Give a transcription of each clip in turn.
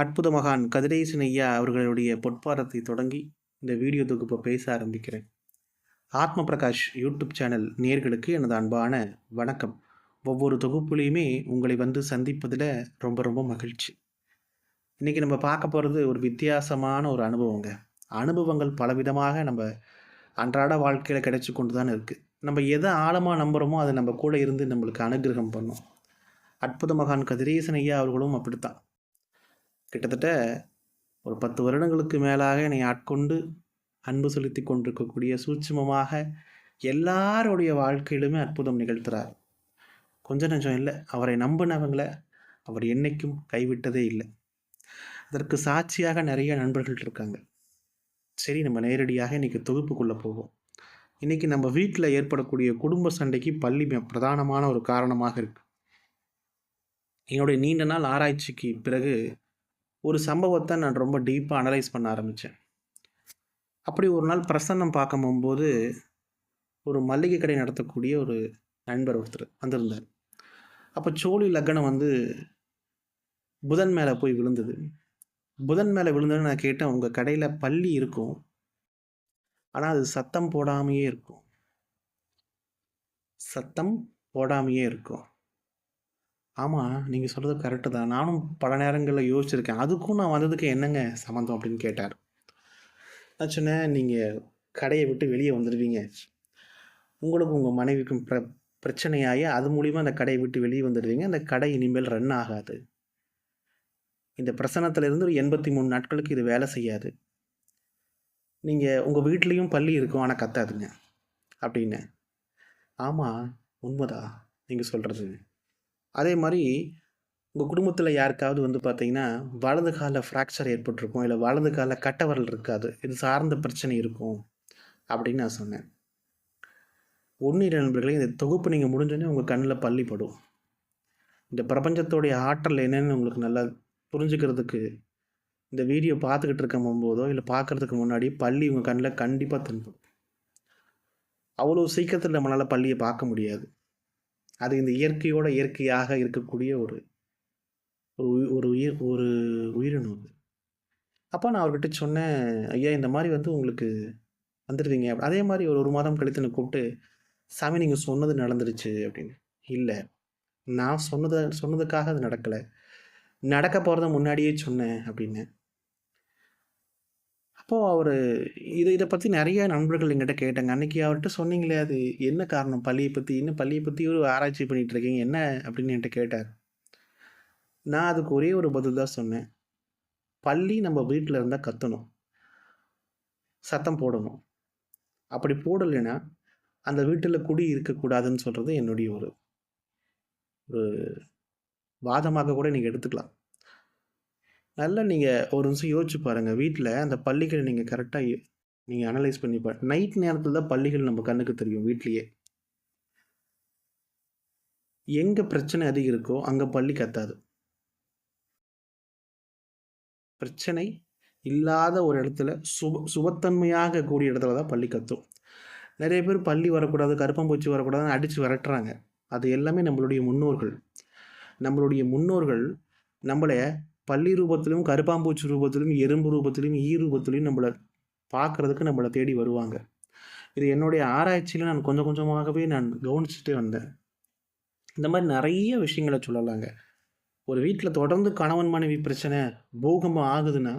அற்புத மகான் கதிரேசன் ஐயா அவர்களுடைய பொற்பாரத்தை தொடங்கி இந்த வீடியோ தொகுப்பை பேச ஆரம்பிக்கிறேன். ஆத்ம பிரகாஷ் யூடியூப் சேனல் நேர்களுக்கு எனது அன்பான வணக்கம். ஒவ்வொரு தொகுப்புலேயுமே உங்களை வந்து சந்திப்பதில் ரொம்ப ரொம்ப மகிழ்ச்சி. இன்றைக்கி நம்ம பார்க்க போகிறது ஒரு வித்தியாசமான ஒரு அனுபவங்க. அனுபவங்கள் பலவிதமாக நம்ம அன்றாட வாழ்க்கையில் கிடைச்சி கொண்டு தான் இருக்குது நம்ம எதை ஆழமாக நம்புகிறோமோ அது நம்ம கூட இருந்து நம்மளுக்கு அனுகிரகம் பண்ணும். அற்புத மகான் கதிரேசன் ஐயா அவர்களும் அப்படித்தான். கிட்டத்தட்ட ஒரு பத்து வருடங்களுக்கு மேலாக என்னை ஆட்கொண்டு அன்பு செலுத்தி கொண்டிருக்கக்கூடிய சூட்சுமமாக எல்லாருடைய வாழ்க்கையிலுமே அற்புதம் நிகழ்த்துறார். கொஞ்சம் நஞ்சம் இல்லை. அவரை நம்பினவங்களை அவர் என்றைக்கும் கைவிட்டதே இல்லை. அதற்கு சாட்சியாக நிறைய நண்பர்கள் இருக்காங்க. சரி நம்ம நேரடியாக இன்றைக்கி தொகுப்புக்குள்ளே போவோம். இன்றைக்கி நம்ம வீட்டில் ஏற்படக்கூடிய குடும்ப சண்டைக்கு பள்ளி பிரதானமான ஒரு காரணமாக இருக்குது என்னுடைய நீண்ட நாள் ஆராய்ச்சிக்கு பிறகு ஒரு சம்பவத்தை நான் ரொம்ப டீப்பாக அனலைஸ் பண்ண ஆரம்பித்தேன் அப்படி ஒரு நாள் பிரசன்னம் பார்க்க போகும்போது ஒரு மல்லிகை கடை நடத்தக்கூடிய ஒரு நண்பர் ஒருத்தர் வந்திருந்தார். அப்போ சோழி லக்னம் வந்து புதன் மேலே போய் விழுந்தது. புதன் மேலே விழுந்ததுன்னு நான் கேட்டேன் உங்கள் கடையில் பள்ளி இருக்கும். ஆனால் அது சத்தம் போடாமையே இருக்கும். சத்தம் போடாமையே இருக்கும். ஆமாம் நீங்கள் சொல்கிறது கரெக்டு தான். நானும் பல நேரங்களில் யோசிச்சிருக்கேன். அதுக்கும் நான் வந்ததுக்கு என்னங்க சம்மந்தம் அப்படின்னு கேட்டார். நான் சொன்னேன் நீங்கள் கடையை விட்டு வெளியே வந்துடுவீங்க உங்களுக்கும் உங்கள் மனைவிக்கும் பிர பிரச்சனையாகி அது மூலிமா அந்த கடையை விட்டு வெளியே வந்துடுவீங்க அந்த கடை இனிமேல் ரன் ஆகாது. இந்த பிரசனத்திலிருந்து ஒரு எண்பத்தி மூணு நாட்களுக்கு இது வேலை செய்யாது. நீங்கள் உங்கள் வீட்லேயும் பள்ளி இருக்கும் ஆனால் கத்தாதுங்க. அப்படின்னு. ஆமாம் உண்மைதா நீங்கள் சொல்கிறது அதே மாதிரி உங்கள் குடும்பத்தில் யாருக்காவது வந்து பார்த்தீங்கன்னா வலது கால ஃப்ராக்சர் ஏற்பட்டிருக்கும் இல்லை வலது கால கட்டவரல் இருக்காது இது சார்ந்த பிரச்சனை இருக்கும் அப்படின்னு நான் சொன்னேன். ஒன்று நண்பர்களே இந்த தொகுப்பு நீங்கள் முடிஞ்சோடனே உங்கள் கண்ணில் பள்ளிப்படும் இந்த பிரபஞ்சத்தோடைய ஆற்றல் என்னென்னு உங்களுக்கு நல்லா புரிஞ்சுக்கிறதுக்கு இந்த வீடியோ பார்த்துக்கிட்டு இருக்கும் போதோ இல்லை பார்க்குறதுக்கு முன்னாடி பள்ளி உங்கள் கண்ணில் கண்டிப்பாக தென்படும். அவ்வளோ சீக்கிரத்தில் நம்மளால் பள்ளியை பார்க்க முடியாது. அது இந்த இயற்கையோட இயற்கையாக இருக்கக்கூடிய ஒரு ஒரு ஒரு உயிர் ஒரு உயிரினம் அது அப்போ நான் அவர்கிட்ட சொன்னேன் ஐயா இந்த மாதிரி வந்து உங்களுக்கு வந்துடுவீங்க அதே மாதிரி ஒரு ஒரு மாதம் கழித்து கூப்பிட்டு சாமி நீங்கள் சொன்னது நடந்துருச்சு அப்படின்னு. இல்லை நான் சொன்னதை சொன்னதுக்காக அது நடக்கலை. நடக்க போகிறத முன்னாடியே சொன்னேன். அப்படின்னு. அப்போது அவர் இதை இதை பற்றி நிறைய நண்பர்கள் எங்கிட்ட கேட்டாங்க. அன்றைக்கி அவர்கிட்ட சொன்னீங்களே அது என்ன காரணம்? பள்ளியை பற்றி இன்னும் பள்ளியை பற்றி ஒரு ஆராய்ச்சி பண்ணிகிட்டு இருக்கீங்க. என்ன அப்படின்னு என்கிட்ட கேட்டார். நான் அதுக்கு ஒரே ஒரு பதில் தான் சொன்னேன். பள்ளி நம்ம வீட்டில் இருந்தால் கத்தணும். சத்தம் போடணும். அப்படி போடலைன்னா அந்த வீட்டில் குடி இருக்கக்கூடாதுன்னு சொல்கிறது என்னுடைய ஒரு ஒரு வாதமாக கூட நீங்கள் எடுத்துக்கலாம். நல்லா நீங்கள் ஒரு நிமிஷம் யோசிச்சு பாருங்கள் வீட்டில் அந்த பள்ளிகளை நீங்கள் கரெக்டாக நீங்கள் அனலைஸ் பண்ணி பாரு நைட் நேரத்தில் தான் பள்ளிகள் நம்ம கண்ணுக்கு தெரியும் வீட்லேயே. எங்கே பிரச்சனை அதிகம் இருக்கோ அங்கே பள்ளி கத்தாது. பிரச்சனை இல்லாத ஒரு இடத்துல சுப சுபத்தன்மையாக கூடிய இடத்துல தான் பள்ளி கத்தும். நிறைய பேர் பள்ளி வரக்கூடாது கருப்பம்பூச்சி வரக்கூடாதுன்னு அடித்து விரட்டுறாங்க. அது எல்லாமே நம்மளுடைய முன்னோர்கள். நம்மளுடைய முன்னோர்கள் நம்மளை பள்ளி ரூபத்திலும் கருப்பாம்பூச்சி ரூபத்திலும் எறும்பு ரூபத்திலும் ஈ ரூபத்திலையும் நம்மளை பார்க்குறதுக்கு நம்மளை தேடி வருவாங்க. இது என்னுடைய ஆராய்ச்சியில் நான் கொஞ்சம் கொஞ்சமாகவே நான் கவனிச்சுட்டு வந்தேன். இந்த மாதிரி நிறைய விஷயங்களை சொல்லலாங்க. ஒரு வீட்டில் தொடர்ந்து கணவன் மனைவி பிரச்சனை பூகம்பம் ஆகுதுன்னா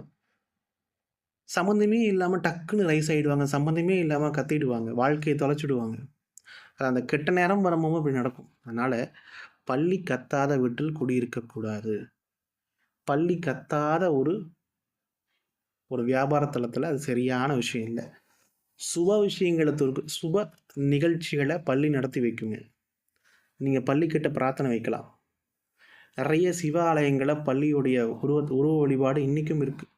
சம்மந்தமே இல்லாமல் டக்குன்னு ரைஸ் ஆகிடுவாங்க சம்மந்தமே இல்லாமல் கத்திடுவாங்க. வாழ்க்கையை தொலைச்சிடுவாங்க. அது அந்த கெட்ட நேரம் வரும்போது அப்படி நடக்கும். அதனால் பள்ளி கத்தாத வீட்டில் குடியிருக்கக்கூடாது பள்ளி கத்தாத ஒரு ஒரு வியாபார தளத்தில் அது சரியான விஷயம் இல்லை. சுப விஷயங்களை தொருக்கு சுப நிகழ்ச்சிகளை பள்ளி நடத்தி வைக்குங்க. நீங்கள் பள்ளிக்கிட்ட பிரார்த்தனை வைக்கலாம். நிறைய சிவாலயங்களை பள்ளியுடைய உருவ உருவ வழிபாடு இன்றைக்கும் இருக்குது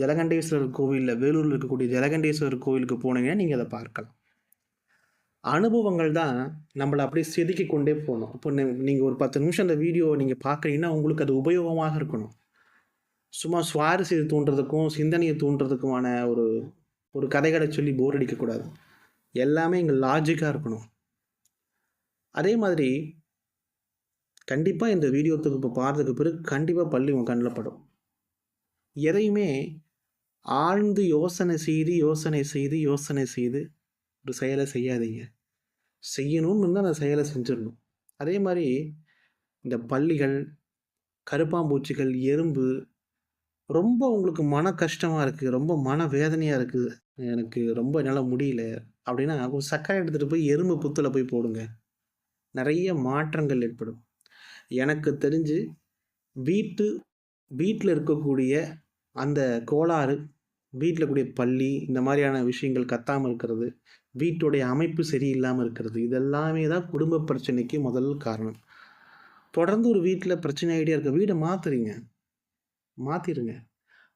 ஜலகண்டேஸ்வரர் கோவிலில் வேலூரில் இருக்கக்கூடிய ஜலகண்டேஸ்வரர் கோவிலுக்கு போனீங்கன்னா நீங்கள் அதை பார்க்கலாம். அனுபவங்கள் தான் நம்மளை அப்படியே செதுக்கி கொண்டே போகணும். இப்போ நீங்கள் ஒரு பத்து நிமிஷம் அந்த வீடியோ நீங்கள் பார்க்குறீங்கன்னா உங்களுக்கு அது உபயோகமாக இருக்கணும். சும்மா சுவாரஸ்யத்தை தூண்டுறதுக்கும் சிந்தனையை தூண்டுறதுக்குமான ஒரு ஒரு கதைகளை சொல்லி போர் அடிக்கக்கூடாது எல்லாமே இங்கே லாஜிக்காக இருக்கணும். அதே மாதிரி கண்டிப்பாக இந்த வீடியோ தொகுப்பு பார்த்ததுக்கு பிறகு கண்டிப்பாக பள்ளி உங்கள் கண்ணில் படும். எதையுமே ஆழ்ந்து யோசனை செய்து யோசனை செய்து யோசனை செய்து ஒரு செயலை செய்யாதீங்க. செய்யணும்னு இருந்தால் அந்த செயலை செஞ்சிடணும். அதே மாதிரி இந்த பள்ளிகள் கருப்பாம்பூச்சிகள் எறும்பு ரொம்ப உங்களுக்கு மன கஷ்டமாக இருக்குது ரொம்ப மன வேதனையாக இருக்குது எனக்கு ரொம்ப என்னால் முடியல அப்படின்னா ஒரு சர்க்கரை எடுத்துகிட்டு போய் எறும்பு புத்தில் போய் போடுங்க. நிறைய மாற்றங்கள் ஏற்படும். எனக்கு தெரிஞ்சு வீட்டு வீட்டில் இருக்கக்கூடிய அந்த கோளாறு வீட்டில் கூடிய பள்ளி இந்த மாதிரியான விஷயங்கள் கத்தாமல் இருக்கிறது வீட்டுடைய அமைப்பு சரியில்லாமல் இருக்கிறது இதெல்லாமே தான் குடும்ப பிரச்சனைக்கு முதல் காரணம். தொடர்ந்து ஒரு வீட்டில் பிரச்சனை ஆகிட்டே இருக்க வீடை மாற்றுறீங்க மாற்றிடுங்க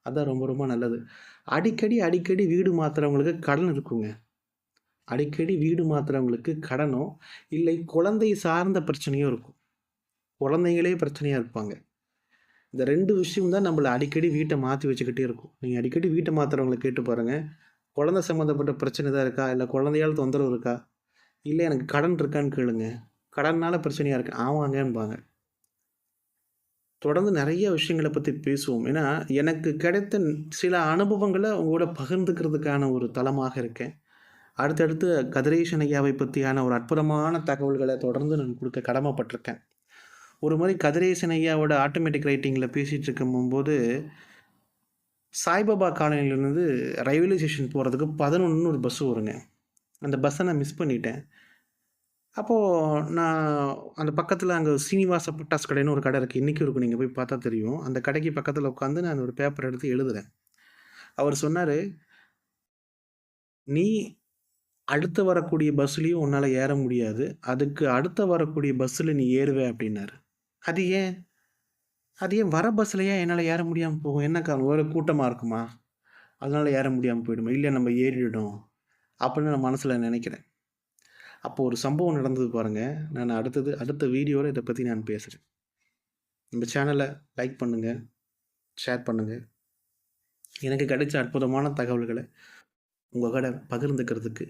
அதுதான் ரொம்ப ரொம்ப நல்லது. அடிக்கடி அடிக்கடி வீடு மாற்றுறவங்களுக்கு கடன் இருக்குங்க. அடிக்கடி வீடு மாற்றுறவங்களுக்கு கடனோ இல்லை குழந்தை சார்ந்த பிரச்சனையும் இருக்கும். குழந்தைங்களே பிரச்சனையாக இருப்பாங்க. இந்த ரெண்டு விஷயம் தான் நம்மளை அடிக்கடி வீட்டை மாற்றி வச்சுக்கிட்டே இருக்கும். நீங்கள் அடிக்கடி வீட்டை மாற்றுறவங்களை கேட்டு பாருங்கள் குழந்தை சம்மந்தப்பட்ட பிரச்சனை தான் இருக்கா? இல்லை குழந்தையால் தொந்தரவு இருக்கா? இல்லை எனக்கு கடன் இருக்கான்னு கேளுங்க. கடனால் பிரச்சனையாக இருக்கு. ஆமாங்கன்பாங்க. தொடர்ந்து நிறைய விஷயங்களை பற்றி பேசுவோம். ஏன்னா எனக்கு கிடைத்த சில அனுபவங்களை உங்களோட பகிர்ந்துக்கிறதுக்கான ஒரு தளமாக இருக்கேன். அடுத்தடுத்து கதிரேஷன் ஐயாவை பற்றியான ஒரு அற்புதமான தகவல்களை தொடர்ந்து நான் கொடுக்க கடமைப்பட்டிருக்கேன். ஒரு மாதிரி கதிரேசன் ஐயாவோட ஆட்டோமேட்டிக் ரைட்டிங்கில் பேசிகிட்டு இருக்கும்போது சாய்பாபா காலனிலேருந்து ரயில்வே ஸ்டேஷன் போகிறதுக்கு பதினொன்று ஒரு பஸ்ஸு வருங்க. அந்த பஸ்ஸை நான் மிஸ் பண்ணிட்டேன். அப்போது நான் அந்த பக்கத்தில் அங்கே சீனிவாச பட்டாஸ் கடைன்னு ஒரு கடை இருக்குது இன்றைக்கும் இருக்கும். நீங்கள் போய் பார்த்தா தெரியும். அந்த கடைக்கு பக்கத்தில் உட்காந்து நான் ஒரு பேப்பர் எடுத்து எழுதுகிறேன் அவர் சொன்னார் நீ அடுத்து வரக்கூடிய பஸ்ஸுலேயும் உன்னால் ஏற முடியாது. அதுக்கு அடுத்த வரக்கூடிய பஸ்ஸில் நீ ஏறுவே அப்படின்னாரு. அது ஏன்? அது ஏன்? வர பஸ்லையே என்னால் ஏற முடியாமல் போகும்? என்ன காரணம்? ஒரு கூட்டமாக இருக்குமா? அதனால் ஏற முடியாமல் போயிடுமா? இல்லை நம்ம ஏறிடும் அப்படின்னு நான் மனசில் நினைக்கிறேன். அப்போ ஒரு சம்பவம் நடந்தது பாருங்கள் நான் அடுத்தது அடுத்த வீடியோவில் இதை பற்றி நான் பேசுகிறேன் நம்ம சேனலை லைக் பண்ணுங்கள் ஷேர் பண்ணுங்கள் எனக்கு கிடைச்ச அற்புதமான தகவல்களை உங்கள் கடை பகிர்ந்துக்கிறதுக்கு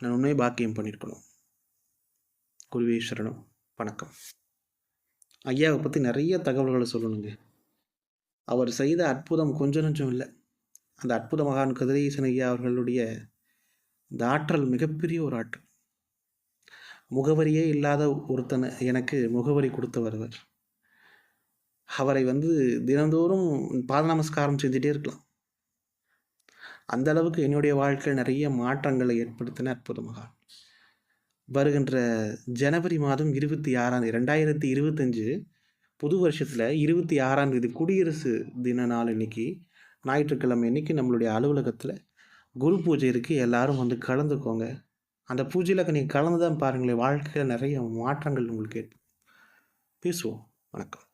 நான் உண்மையை பாக்கியம் பண்ணியிருக்கணும். குருவேஸ்வரனும் வணக்கம். ஐயாவை பற்றி நிறைய தகவல்களை சொல்லணுங்க. அவர் செய்த அற்புதம் கொஞ்சம் நஞ்சம் இல்லை. அந்த அற்புத மகான் கதிரேசன் ஐயா அவர்களுடைய இந்த ஆற்றல் மிகப்பெரிய ஒரு ஆற்றல். முகவரியே இல்லாத ஒருத்தனை எனக்கு முகவரி கொடுத்தவர் அவர் அவரை வந்து தினந்தோறும் பாத நமஸ்காரம் செஞ்சுட்டே இருக்கலாம். அந்த அளவுக்கு என்னுடைய வாழ்க்கையில் நிறைய மாற்றங்களை ஏற்படுத்தின அற்புத மகான். வருகின்ற ஜனவரி மாதம் இருபத்தி ஆறாம் தேதி ரெண்டாயிரத்தி இருபத்தஞ்சு புது வருஷத்தில் இருபத்தி ஆறாம் தேதி குடியரசு தின நாள் இன்னைக்கு ஞாயிற்றுக்கிழமை இன்னைக்கு நம்மளுடைய அலுவலகத்தில் குரு பூஜை இருக்குது எல்லாரும் வந்து கலந்துக்கோங்க. அந்த பூஜையில் நீங்கள் கலந்து தான் பாருங்களேன் வாழ்க்கையில் நிறைய மாற்றங்கள் உங்களுக்கு பேசுவோம். வணக்கம்.